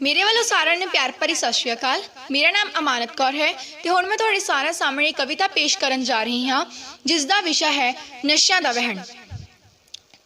ਮੇਰੇ ਵੱਲੋਂ ਸਾਰਿਆਂ ਨੂੰ ਪਿਆਰ ਭਰੀ ਸਤਿ ਸ਼੍ਰੀ ਅਕਾਲ ਮੇਰਾ ਨਾਮ ਅਮਾਨਤ ਕੌਰ ਹੈ ਤੇ ਹੁਣ ਮੈਂ ਤੁਹਾਡੇ ਸਾਰਿਆਂ ਸਾਹਮਣੇ ਕਵਿਤਾ ਪੇਸ਼ ਕਰਨ ਜਾ ਰਹੀ ਹਾਂ ਜਿਸ ਦਾ ਵਿਸ਼ਾ ਹੈ ਨਸ਼ਿਆਂ ਦਾ ਵਹਿਣ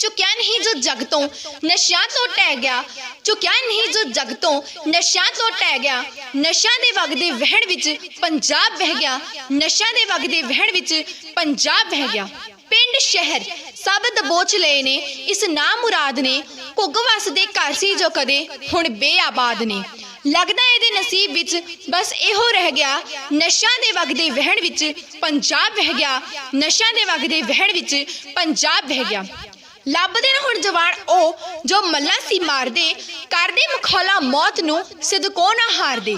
ਚੁੱਕਿਆ ਨਹੀਂ ਜੋ ਜਗ ਤੋਂ ਨਸ਼ਿਆਂ ਤੋਂ ਟਹਿ ਗਿਆ ਚੁੱਕਿਆ ਨਹੀਂ ਜੋ ਜਗ ਤੋਂ ਨਸ਼ਿਆਂ ਤੋਂ ਟਹਿ ਗਿਆ ਨਸ਼ਿਆਂ ਦੇ ਵਗਦੇ ਵਹਿਣ ਵਿੱਚ ਪੰਜਾਬ ਵਹਿ ਗਿਆ ਨਸ਼ਿਆਂ ਦੇ ਵਗਦੇ ਵਹਿਣ ਵਿੱਚ ਪੰਜਾਬ ਵਹਿ ਗਿਆ ਪਿੰਡ ਸ਼ਹਿਰ ਸਭ ਦਬੋਚ ਲਏ ਨੇ ਇਸ ਨਾ ਮੁਰਾਦ ਨੇ ਘੁੱਗ ਵਸਦੇ ਘਰ ਸੀ ਜੋ ਕਦੇ ਹੁਣ ਬੇਆਬਾਦ ਨੇ। ਲੱਗਦਾ ਇਹਦੇ ਨਸੀਬ ਵਿੱਚ ਬਸ ਇਹੋ ਰਹਿ ਗਿਆ, ਨਸ਼ਿਆਂ ਦੇ ਵਗਦੇ ਵਹਿਣ ਵਿੱਚ ਪੰਜਾਬ ਵਹਿ ਗਿਆ, ਨਸ਼ਿਆਂ ਦੇ ਵਗਦੇ ਵਹਿਣ ਵਿੱਚ ਪੰਜਾਬ ਵਹਿ ਗਿਆ। ਲੱਭਦੇ ਨੇ ਹੁਣ ਜਵਾਨ ਉਹ ਜੋ ਮੱਲਾ ਸੀ ਮਾਰਦੇ ਕਰਦੇ ਮੁਖੌਲਾ ਮੌਤ ਨੂੰ ਸਿਦਕੋ ਨਾ ਹਾਰਦੇ।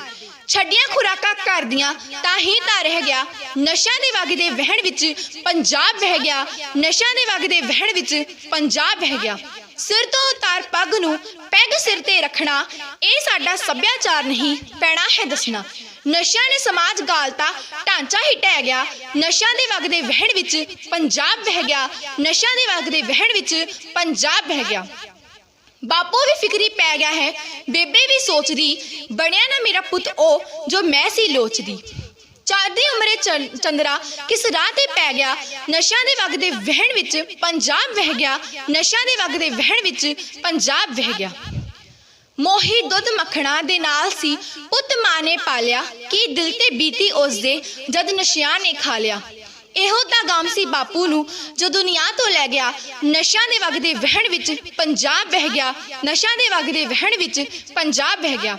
ਛੱਡੀਆਂ ਖੁਰਾਕਾਂ ਕਰਦੀਆਂ ਤਾਂ ਹੀ ਤਾਂ ਰਹਿ ਗਿਆ, ਨਸ਼ਿਆਂ ਦੇ ਵਗਦੇ ਵਹਿਣ ਵਿੱਚ ਪੰਜਾਬ ਵਹਿ ਗਿਆ, ਨਸ਼ਿਆਂ ਦੇ ਵਗਦੇ ਵਹਿਣ ਵਿੱਚ ਪੰਜਾਬ ਵਹਿ ਗਿਆ। ਸਿਰ ਤੋਂ ਉਤਾਰ ਪੱਗ ਨੂੰ ਪੈਗ ਸਿਰ ਤੇ ਰੱਖਣਾ, ਇਹ ਸਾਡਾ ਸੱਭਿਆਚਾਰ ਨਹੀਂ, ਪੈਣਾ ਹੈ ਦੱਸਣਾ। ਨਸ਼ਿਆਂ ਨੇ ਸਮਾਜ ਗਾਲਤਾ, ਢਾਂਚਾ ਹੀ ਟਹਿ ਗਿਆ। ਨਸ਼ਿਆਂ ਦੇ ਵਗਦੇ ਵਹਿਣ ਵਿੱਚ ਪੰਜਾਬ ਵਹਿ ਗਿਆ। ਨਸ਼ਿਆਂ ਦੇ ਵਗਦੇ ਵਹਿਣ ਵਿੱਚ ਪੰਜਾਬ ਵਹਿ ਗਿਆ। ਬਾਪੂ ਵੀ ਫਿਕਰੀ ਪੈ ਗਿਆ ਹੈ। ਬੇਬੇ ਵੀ ਸੋਚਦੀ, ਬਣਿਆ ਨਾ ਮੇਰਾ ਪੁੱਤ ਉਹ ਜੋ ਮੈਂ ਸੀ ਲੋਚਦੀ। ਚਾਹਦੀ ਉਮਰੇ ਚੰਦਰਾ ਕਿਸ ਰਾਹ ਤੇ ਪੈ ਗਿਆ? ਨਸ਼ਿਆਂ ਦੇ ਵਗਦੇ ਵਹਿਣ ਵਿੱਚ ਪੰਜਾਬ ਵਹਿ ਗਿਆ। ਨਸ਼ਿਆਂ ਦੇ ਵਗਦੇ ਵਹਿਣ ਵਿੱਚ ਪੰਜਾਬ ਵਹਿ ਗਿਆ। ਮੋਹੀ ਦੁੱਧ ਮੱਖਣਾ ਦੇ ਨਾਲ ਸੀ, ਪੁੱਤ ਮਾਂ ਨੇ ਪਾਲਿਆ। ਕੀ ਦਿਲ ਤੇ ਬੀਤੀ ਉਸ ਦੇ, ਜਦ ਨਸ਼ਿਆਂ ਨੇ ਖਾ ਲਿਆ। ਇਹੋ ਤਾਂ ਗਾਮ ਸੀ ਬਾਪੂ ਨੂੰ, ਜੋ ਦੁਨੀਆ ਤੋਂ ਲੈ ਗਿਆ। ਨਸ਼ਿਆਂ ਦੇ ਵਗਦੇ ਵਹਿਣ ਵਿੱਚ ਪੰਜਾਬ ਵਹਿ ਗਿਆ। ਨਸ਼ਿਆਂ ਦੇ ਵਗਦੇ ਵਹਿਣ ਵਿੱਚ ਪੰਜਾਬ ਵਹਿ ਗਿਆ।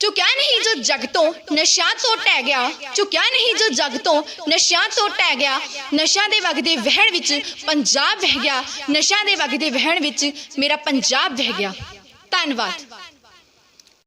ਝੁਕਿਆ ਨਹੀਂ ਜੋ ਜਗ ਤੋਂ ਨਸ਼ਿਆਂ ਤੋਂ ਟਹਿ ਗਿਆ ਝੁਕਿਆ ਨਹੀਂ ਜੋ ਜਗ ਤੋਂ ਨਸ਼ਿਆਂ ਤੋਂ ਟਹਿ ਗਿਆ ਨਸ਼ਿਆਂ ਦੇ ਵਗਦੇ ਵਹਿਣ ਵਿੱਚ ਪੰਜਾਬ ਵਹਿ ਗਿਆ ਨਸ਼ਿਆਂ ਦੇ ਵਗਦੇ ਵਹਿਣ ਵਿੱਚ ਮੇਰਾ ਪੰਜਾਬ ਵਹਿ ਗਿਆ ਧੰਨਵਾਦ